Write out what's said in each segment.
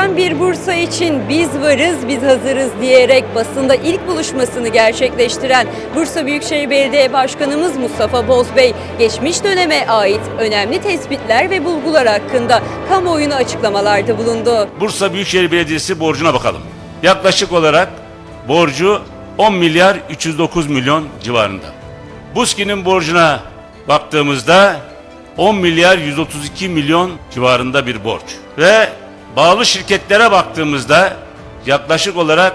Modern bir Bursa için biz varız, biz hazırız diyerek basında ilk buluşmasını gerçekleştiren Bursa Büyükşehir Belediye Başkanımız Mustafa Bozbey, geçmiş döneme ait önemli tespitler ve bulgular hakkında kamuoyuna açıklamalarda bulundu. Bursa Büyükşehir Belediyesi borcuna bakalım. Yaklaşık olarak borcu 10 milyar 309 milyon civarında. Buski'nin borcuna baktığımızda 10 milyar 132 milyon civarında bir borç. Ve bağlı şirketlere baktığımızda yaklaşık olarak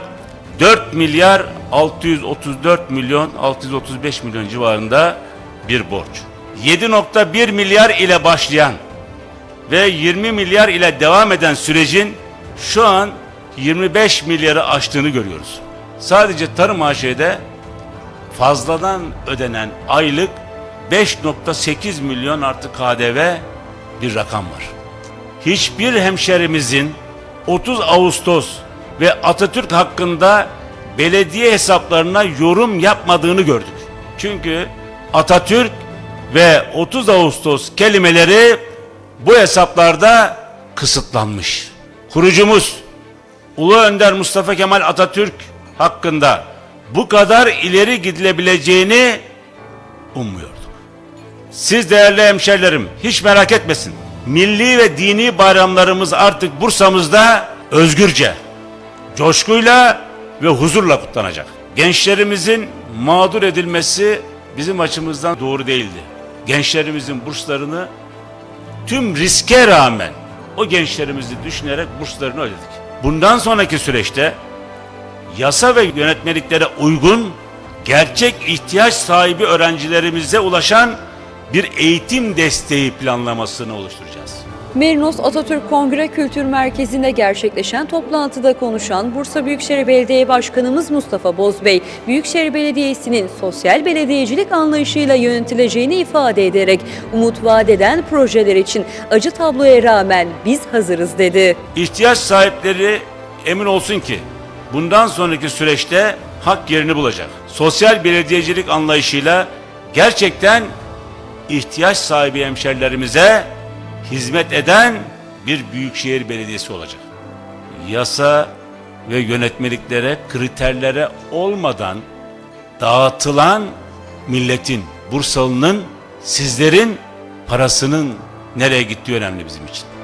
4 milyar 634 milyon 635 milyon civarında bir borç. 7.1 milyar ile başlayan ve 20 milyar ile devam eden sürecin şu an 25 milyarı aştığını görüyoruz. Sadece tarım AŞ'de fazladan ödenen aylık 5.8 milyon artı KDV bir rakam var. Hiçbir hemşerimizin 30 Ağustos ve Atatürk hakkında belediye hesaplarına yorum yapmadığını gördük. Çünkü Atatürk ve 30 Ağustos kelimeleri bu hesaplarda kısıtlanmış. Kurucumuz Ulu Önder Mustafa Kemal Atatürk hakkında bu kadar ileri gidilebileceğini ummuyorduk. Siz değerli hemşerilerim hiç merak etmesin. Milli ve dini bayramlarımız artık Bursa'mızda özgürce, coşkuyla ve huzurla kutlanacak. Gençlerimizin mağdur edilmesi bizim açımızdan doğru değildi. Gençlerimizin burslarını tüm riske rağmen o gençlerimizi düşünerek burslarını ödedik. Bundan sonraki süreçte yasa ve yönetmeliklere uygun gerçek ihtiyaç sahibi öğrencilerimize ulaşan bir eğitim desteği planlamasını oluşturacağız. Merinos Atatürk Kongre Kültür Merkezi'nde gerçekleşen toplantıda konuşan Bursa Büyükşehir Belediye Başkanımız Mustafa Bozbey, Büyükşehir Belediyesi'nin sosyal belediyecilik anlayışıyla yönetileceğini ifade ederek umut vaat eden projeler için acı tabloya rağmen biz hazırız dedi. İhtiyaç sahipleri emin olsun ki bundan sonraki süreçte hak yerini bulacak. Sosyal belediyecilik anlayışıyla gerçekten ihtiyaç sahibi hemşerilerimize hizmet eden bir büyükşehir belediyesi olacak. Yasa ve yönetmeliklere, kriterlere olmadan dağıtılan milletin, Bursalı'nın, sizlerin parasının nereye gittiği önemli bizim için.